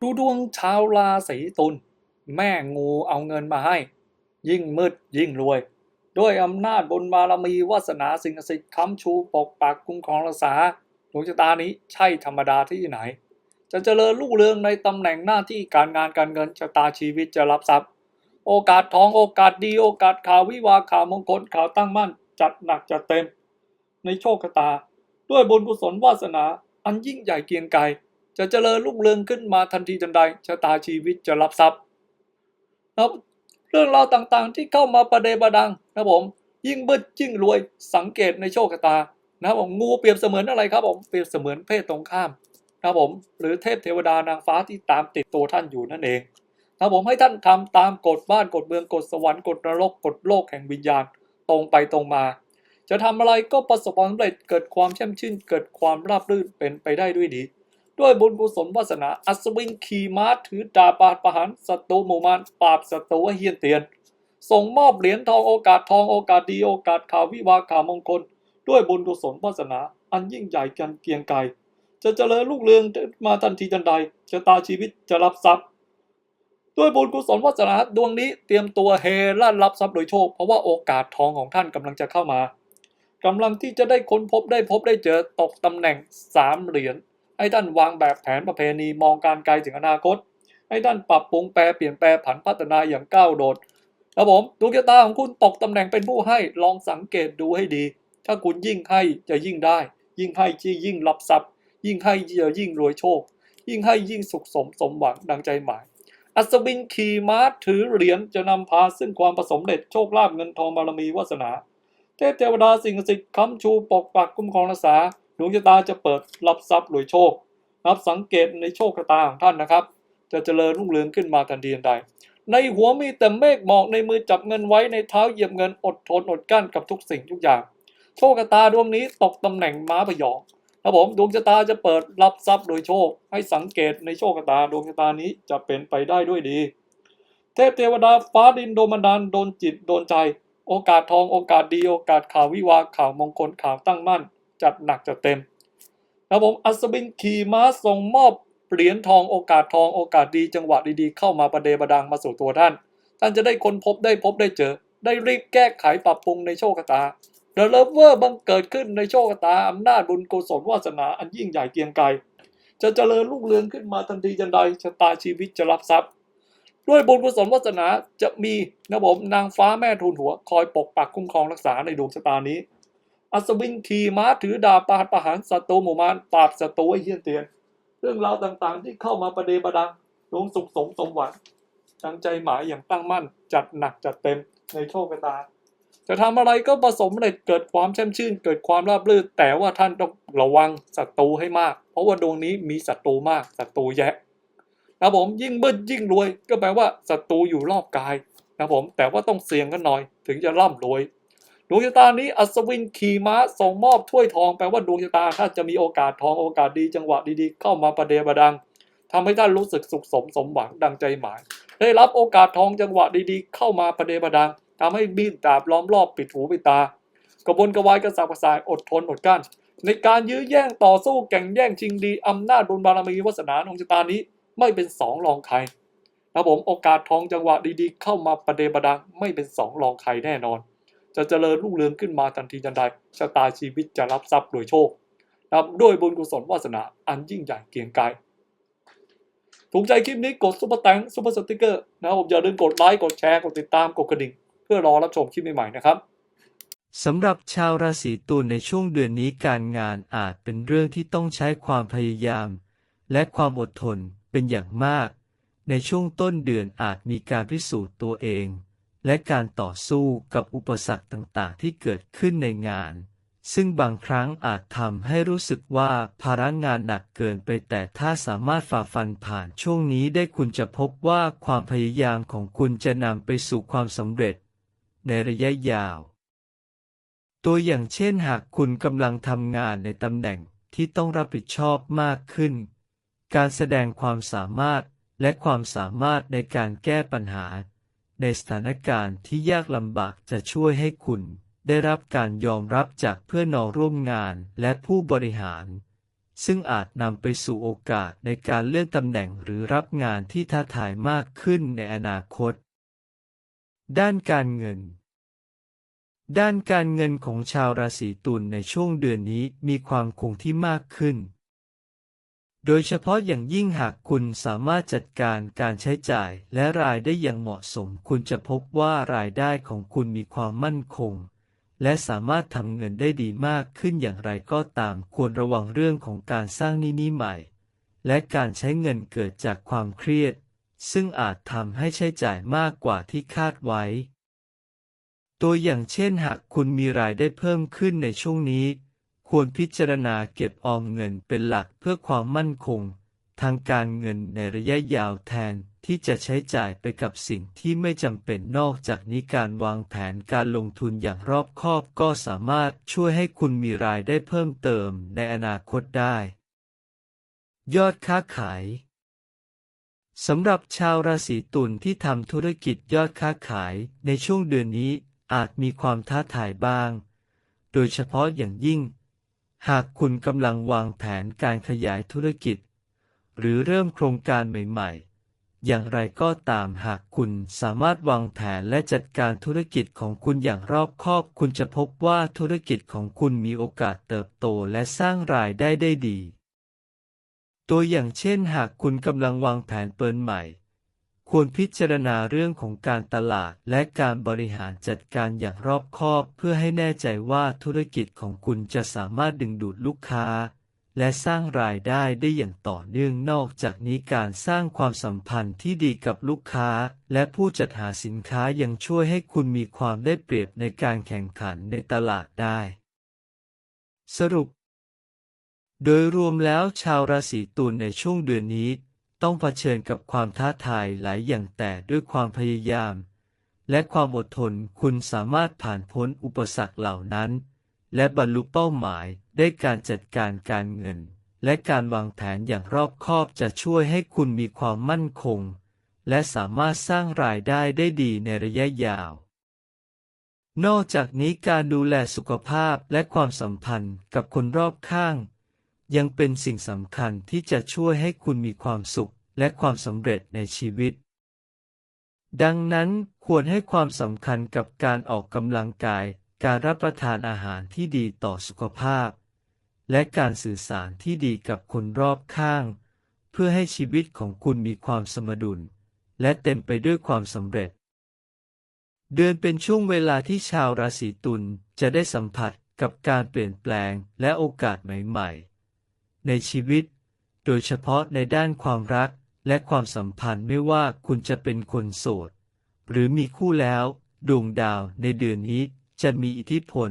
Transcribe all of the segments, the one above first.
ดูดวงชาวราศีตุลแม่งูเอาเงินมาให้ ยิ่งมืดยิ่งรวย ด้วยอำนาจบุญบารมีวาสนาสิ่งศักดิ์สิทธิ์ค้ำชูปกปักคุ้มครองรักษาดวงชะตานี้ใช่ธรรมดาที่ไหน จะเจริญรุ่งเรืองในตำแหน่งหน้าที่การงานการเงินชะตาชีวิตจะรับทรัพย์ โอกาสทองโอกาสดีโอกาสข่าววิวาข่าวมงคลข่าวตั้งมั่น จัดหนักจัดเต็ม ในโชคชะตา ด้วยบุญกุศลวาสนา อันยิ่งใหญ่เกียงไกร จะเจริญรุ่งเรืองขึ้นมาทันทีทันใดชะตาชีวิตจะรับทรัพย์นะครับเรื่องราวต่างๆที่เข้ามาประเดประดังนะผม ยิ่งมืดยิ่งรวยสังเกตในโชคชะตานะครับผมงูเปรียบเสมือนอะไรครับผมเปรียบเสมือนเพศตรงข้ามนะผมหรือเทพเทวดานางฟ้าที่ตามติดตัวท่านอยู่นั่นเองนะผมให้ท่านทำตามกฎบ้านกฎเมืองกฎสวรรค์กฎนรกกฎโลกแห่งวิญญาณตรงไปตรงมา จะทำอะไรก็ประสบความสำเร็จเกิดความแช่มชื่น เกิดความราบรื่นเป็นไปได้ด้วยดี ด้วยบุญกุศลวาสนา อัศวินขี่ม้าถือดาบปาดประหารศัตรูหมู่มารปราบศัตรูเฮียนเตียน ส่งมอบเหรียญทองโอกาสทองโอกาสดีโอกาสข่าววิวาข่าวมงคล ด้วยบุญกุศลวาสนา อันยิ่งใหญ่กันเกียงไกรจะเจริญรุ่งเรืองมาทันทีทันใดชะตาชีวิตจะรับทรัพย์ ด้วยบุญกุศลวาสนาดวงนี้เตรียมตัวเฮลั่นรับทรัพย์โดยโชค เพราะว่าโอกาสทองของท่านกำลังจะเข้ามากำลังที่จะได้ค้นพบได้พบได้เจอตกตำแหน่งสามเหรียญ ให้ท่านวางแบบแผนประเพณีมองการไกลถึงอนาคตให้ท่านปรับปรุงแปลเปลี่ยนแปลผันพัฒนาอย่างก้าวโดดครับผมดวงชะตาของคุณตกตำแหน่งเป็นผู้ให้ลองสังเกตดูให้ดี ถ้าคุณยิ่งให้จะยิ่งได้ ยิ่งให้จะยิ่งรับทรัพย์ ยิ่งให้จะยิ่งรวยโชค ยิ่งให้ยิ่งสุขสมสมหวังดังใจหมาย อัศวินขี่ม้าถือเหรียญจะนำพาซึ่งความประสมเด็จโชคลาภเงินทองบารมีวาสนา เทพเทวดาสิ่งศักดิ์สิทธิ์ค้ำชูปกปักคุ้มครองรักษา ดวงชะตาจะเปิดรับทรัพย์รวยโชครับสังเกตในโชคชะตาของท่านนะครับ จะเจริญรุ่งเรืองขึ้นมาทันทีทันใด ในหัวมีแต่เมฆหมอกในมือจับเงินไว้ในเท้าเหยียบเงินอดทนอดกั้นกับทุกสิ่งทุกอย่าง โชคชะตาดวงนี้ตกตำแหน่งม้าพยองครับผมดวงชะตาจะเปิดรับทรัพย์โดยโชค ให้สังเกตในโชคชะตาดวงชะตานี้จะเป็นไปได้ด้วยดี เทพเทวดาฟ้าดินโดนบันดาลโดนจิตโดนใจ โอกาสทองโอกาสดีโอกาสข่าววิวาข่าวมงคลข่าวตั้งมั่น จัดหนักจัดเต็มครับผมอัศวินขี่ม้าส่งมอบเหรียญทองโอกาสทองโอกาสดีจังหวะดีๆ เข้ามาประเดประดังมาสู่ตัวท่าน ท่านจะได้คนพบได้พบได้เจอ ได้รีบแก้ไขปรับปรุงในโชคชะตาเดลเวอร์บังเกิดขึ้นในโชคชะตาอำนาจบุญกุศลวาสนาอันยิ่งใหญ่เกียงไกรจะเจริญรุ่งเรืองขึ้นมาทันทีทันใดชะตาชีวิตจะรับทรัพย์ ด้วยบุญกุศลวาสนาจะมีนะผมนางฟ้าแม่ทูลหัว คอยปกปักคุ้มครองรักษาในดวงชะตานี้ อัศวินขี่ม้าถือดาบปาดประหารศัตรูหมู่มารปราบศัตรูให้เฮี้ยนเตียน เรื่องราวต่างๆ ที่เข้ามาประเดประดังดวงสุขสมสมหวังตั้งใจหมายอย่างตั้งมั่น จัดหนักจัดเต็มในโชคชะตาจะทำอะไรก็ประสมเร็จเกิดความแช่มชื่น เกิดความราบรื่นแต่ว่าท่านต้องระวังศัตรูให้มาก เพราะว่าดวงนี้มีศัตรูมากศัตรูแยะนะผมยิ่งมืดยิ่งรวย ก็แปลว่าศัตรูอยู่รอบกายนะผมแต่ว่าต้องเสี่ยงกันหน่อย ถึงจะร่ำรวย ดวงชะตานี้อัศวินขี่ม้าส่งมอบถ้วยทองแปลว่าดวงชะตาถ้าจะมีโอกาสทองโอกาสดีจังหวะดีๆ เข้ามาประเดประดังทำให้ท่านรู้สึกสุขสมสมหวังดังใจหมาย ได้รับโอกาสทองจังหวะดีๆ เข้ามาประเดประดังทำให้มีดดาบล้อมรอบปิดหูปิดตา กระบวนกระวายกระสับกระส่ายอดทนอดกั้นในการยื้อแย่งต่อสู้แข่งแย่งชิงดีอำนาจบุญบารมีวาสนาดวงชะตานี้ไม่เป็นสองรองใครนะผมโอกาสทองจังหวะดีๆ เข้ามาประเดประดัง ไม่เป็นสองรองใครแน่นอน จะเจริญรุ่งเรืองขึ้นมาทันทีทันใดชะตาชีวิตจะรับทรัพย์โดยโชคนะด้วยบุญกุศลวาสนาอันยิ่งใหญ่เกียงไกรถูกใจคลิปนี้กดซุปเปอร์แตงซุปเปอร์สติกเกอร์นะครับผมอย่าลืมกดไลค์กดแชร์กดติดตามกดกระดิ่ง เพื่อรอรับชมคลิปใหม่ๆนะครับสำหรับชาวราศีตุลในช่วงเดือนนี้การงานอาจเป็นเรื่องที่ต้องใช้ความพยายาม และความอดทนเป็นอย่างมาก ในช่วงต้นเดือนอาจมีการพิสูจน์ตัวเอง และการต่อสู้กับอุปสรรคต่างๆ ที่เกิดขึ้นในงาน ซึ่งบางครั้งอาจทำให้รู้สึกว่าภาระงานหนักเกินไปแต่ถ้าสามารถฝ่าฟันผ่านช่วงนี้ได้คุณจะพบว่าความพยายามของคุณจะนำไปสู่ความสำเร็จ ในระยะยาว ตัวอย่างเช่นหากคุณกำลังทำงานในตำแหน่งที่ต้องรับผิดชอบมากขึ้น การแสดงความสามารถและความสามารถในการแก้ปัญหา ในสถานการณ์ที่ยากลำบากจะช่วยให้คุณ ได้รับการยอมรับจากเพื่อนร่วมงานและผู้บริหาร ซึ่งอาจนำไปสู่โอกาสในการเลื่อนตำแหน่งหรือรับงานที่ท้าทายมากขึ้นในอนาคต ด้านการเงินด้านการเงินของชาวราศีตุลในช่วงเดือนนี้มีความคงที่มากขึ้น โดยเฉพาะอย่างยิ่งหากคุณสามารถจัดการการใช้จ่ายและรายได้อย่างเหมาะสม คุณจะพบว่ารายได้ของคุณมีความมั่นคง และสามารถทำเงินได้ดีมากขึ้นอย่างไรก็ตามควรระวังเรื่องของการสร้างนี้นี้ใหม่ และการใช้เงินเกิดจากความเครียด ซึ่งอาจทำให้ใช้จ่ายมากกว่าที่คาดไว้ ตัวอย่างเช่นหากคุณมีรายได้เพิ่มขึ้นในช่วงนี้ ควรพิจารณาเก็บออมเงินเป็นหลักเพื่อความมั่นคง ทางการเงินในระยะยาวแทนที่จะใช้จ่ายไปกับสิ่งที่ไม่จำเป็นนอกจากนี้การวางแผนการลงทุนอย่างรอบคอบก็สามารถช่วยให้คุณมีรายได้เพิ่มเติมในอนาคตได้ ยอดค้าขายสำหรับชาวราศีตุลที่ทำธุรกิจยอดค้าขายในช่วงเดือนนี้อาจมีความท้าทายบ้าง โดยเฉพาะอย่างยิ่ง หากคุณกำลังวางแผนการขยายธุรกิจ หรือเริ่มโครงการใหม่ๆ อย่างไรก็ตามหากคุณสามารถวางแผนและจัดการธุรกิจของคุณอย่างรอบคอบ คุณจะพบว่าธุรกิจของคุณมีโอกาสเติบโตและสร้างรายได้ได้ดี ตัวอย่างเช่น หากคุณกำลังวางแผนเปิดใหม่ ควรพิจารณาเรื่องของการตลาดและการบริหารจัดการอย่างรอบคอบเพื่อให้แน่ใจว่าธุรกิจของคุณจะสามารถดึงดูดลูกค้า และสร้างรายได้ได้อย่างต่อเนื่องนอกจากนี้การสร้างความสัมพันธ์ที่ดีกับลูกค้า และผู้จัดหาสินค้ายังช่วยให้คุณมีความได้เปรียบในการแข่งขันในตลาดได้ สรุป โดยรวมแล้วชาวราศีตุลในช่วงเดือนนี้ ต้องเผชิญกับความท้าทายหลายอย่างแต่ด้วยความพยายาม และความอดทนคุณสามารถผ่านพ้นอุปสรรคเหล่านั้น และบรรลุเป้าหมายได้การจัดการการเงิน และการวางแผนอย่างรอบคอบจะช่วยให้คุณมีความมั่นคง และสามารถสร้างรายได้ได้ดีในระยะยาว นอกจากนี้การดูแลสุขภาพและความสัมพันธ์กับคนรอบข้าง ยังเป็นสิ่งสำคัญที่จะช่วยให้คุณมีความสุขและความสำเร็จในชีวิต ดังนั้นควรให้ความสำคัญกับการออกกำลังกาย การรับประทานอาหารที่ดีต่อสุขภาพ และการสื่อสารที่ดีกับคนรอบข้าง เพื่อให้ชีวิตของคุณมีความสมดุล และเต็มไปด้วยความสำเร็จ เดือนเป็นช่วงเวลาที่ชาวราศีตุลจะได้สัมผัสกับการเปลี่ยนแปลงและโอกาสใหม่ ๆ ในชีวิต โดยเฉพาะในด้านความรักและความสัมพันธ์ไม่ว่าคุณจะเป็นคนโสด หรือมีคู่แล้ว ดวงดาวในเดือนนี้จะมีอิทธิพล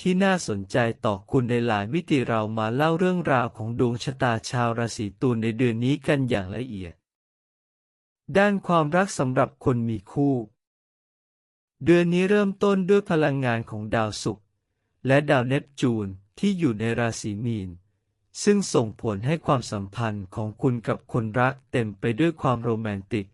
ที่น่าสนใจต่อคุณในหลายมิติเรามาเล่าเรื่องราวของดวงชะตาชาวราศีตุลในเดือนนี้กันอย่างละเอียด ด้านความรักสำหรับคนมีคู่ เดือนนี้เริ่มต้นด้วยพลังงานของดาวศุกร์และดาวเนปจูนที่อยู่ในราศีมีน ซึ่งส่งผลให้ความสัมพันธ์ของคุณกับคนรักเต็มไปด้วยความโรแมนติก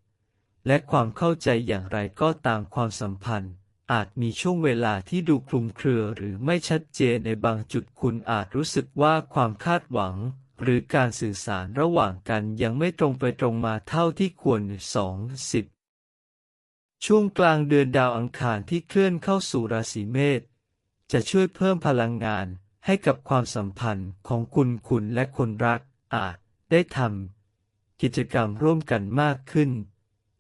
และความเข้าใจอย่างไรก็ตามความสัมพันธ์ อาจมีช่วงเวลาที่ดูคลุมเครือหรือไม่ชัดเจนในบางจุดคุณอาจรู้สึกว่าความคาดหวัง หรือการสื่อสารระหว่างกันยังไม่ตรงไปตรงมาเท่าที่ควรสองสิบช่วงกลางเดือนดาวอังคารที่เคลื่อนเข้าสู่ราศีเมษจะช่วยเพิ่มพลังงาน ให้กับความสัมพันธ์ของคุณคุณและคนรักอาจได้ทำกิจกรรมร่วมกันมากขึ้น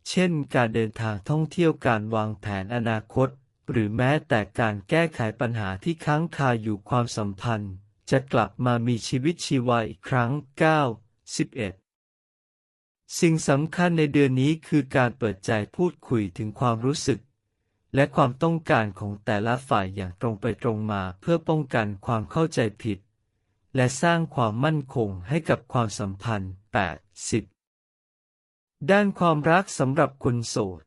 เช่น การเดินทางท่องเที่ยวการวางแผนอนาคต หรือแม้แต่การแก้ไขปัญหาที่ค้างคาอยู่ความสัมพันธ์ จะกลับมามีชีวิตชีวาอีกครั้ง 9 11สิ่งสำคัญในเดือนนี้คือการเปิดใจพูดคุยถึงความรู้สึก และความต้องการของแต่ละฝ่ายอย่างตรงไปตรงมาเพื่อป้องกันความเข้าใจผิด และสร้างความมั่นคงให้กับความสัมพันธ์80ด้านความรักสำหรับคนโสด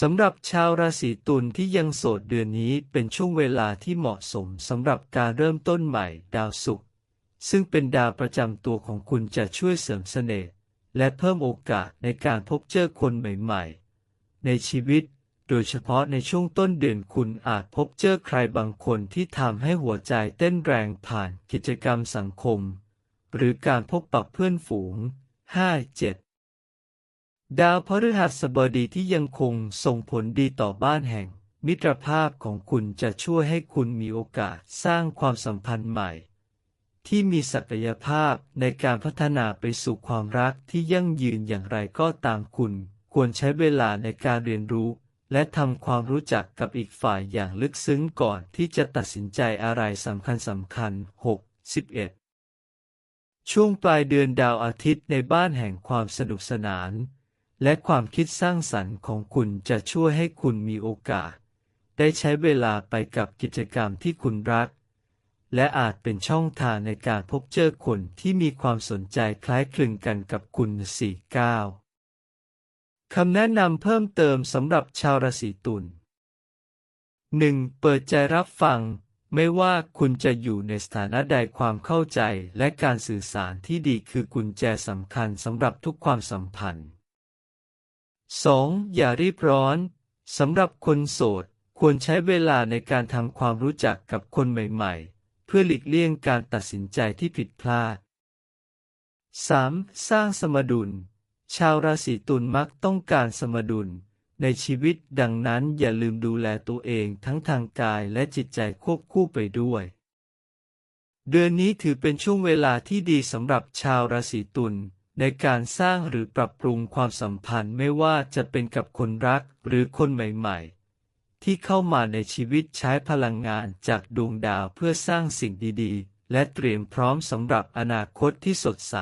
สำหรับชาวราศีตุลที่ยังโสดเดือนนี้เป็นช่วงเวลาที่เหมาะสมสำหรับการเริ่มต้นใหม่ดาวศุกร์ซึ่งเป็นดาวประจำตัวของคุณจะช่วยเสริมเสน่ห์และเพิ่มโอกาสในการพบเจอคนใหม่ ๆ ในชีวิต โดยเฉพาะในช่วงต้นเดือนคุณอาจพบเจอใครบางคนที่ทำให้หัวใจเต้นแรงผ่านกิจกรรมสังคม หรือการพบปะเพื่อนฝูง 5-7 ดาวพฤหัสบดีที่ยังคงส่งผลดีต่อบ้านแห่ง มิตรภาพของคุณจะช่วยให้คุณมีโอกาสสร้างความสัมพันธ์ใหม่ ที่มีศักยภาพในการพัฒนาไปสู่ความรักที่ยั่งยืนอย่างไรก็ตามคุณ ควรใช้เวลาในการเรียนรู้ และทำความรู้จักกับอีกฝ่ายอย่างลึกซึ้งก่อนที่จะตัดสินใจอะไรสำคัญสำคัญ 6 11 ช่วงปลายเดือนดาวอาทิตย์ในบ้านแห่งความสนุกสนาน และความคิดสร้างสรรค์ของคุณจะช่วยให้คุณมีโอกาส ได้ใช้เวลาไปกับกิจกรรมที่คุณรัก และอาจเป็นช่องทางในการพบเจอคนที่มีความสนใจคล้ายคลึงกันกับคุณ 49 คำแนะนำเพิ่มเติมสำหรับชาวราศีตุล 1. เปิดใจรับฟัง ไม่ว่าคุณจะอยู่ในสถานะใดความเข้าใจและการสื่อสารที่ดีคือกุญแจสำคัญสำหรับทุกความสัมพันธ์ 2. อย่ารีบร้อน สำหรับคนโสด ควรใช้เวลาในการทำความรู้จักกับคนใหม่ๆ เพื่อหลีกเลี่ยงการตัดสินใจที่ผิดพลาด 3. สร้างสมดุล ชาวราศีตุลมักต้องการสมดุล ในชีวิตดังนั้นอย่าลืมดูแลตัวเองทั้งทางกายและจิตใจควบคู่ไปด้วย เดือนนี้ถือเป็นช่วงเวลาที่ดีสำหรับชาวราศีตุลในการสร้างหรือปรับปรุงความสัมพันธ์ไม่ว่าจะเป็นกับคนรักหรือคนใหม่ๆ ที่เข้ามาในชีวิตใช้พลังงานจากดวงดาวเพื่อสร้างสิ่งดีๆ และเตรียมพร้อมสำหรับอนาคตที่สดใส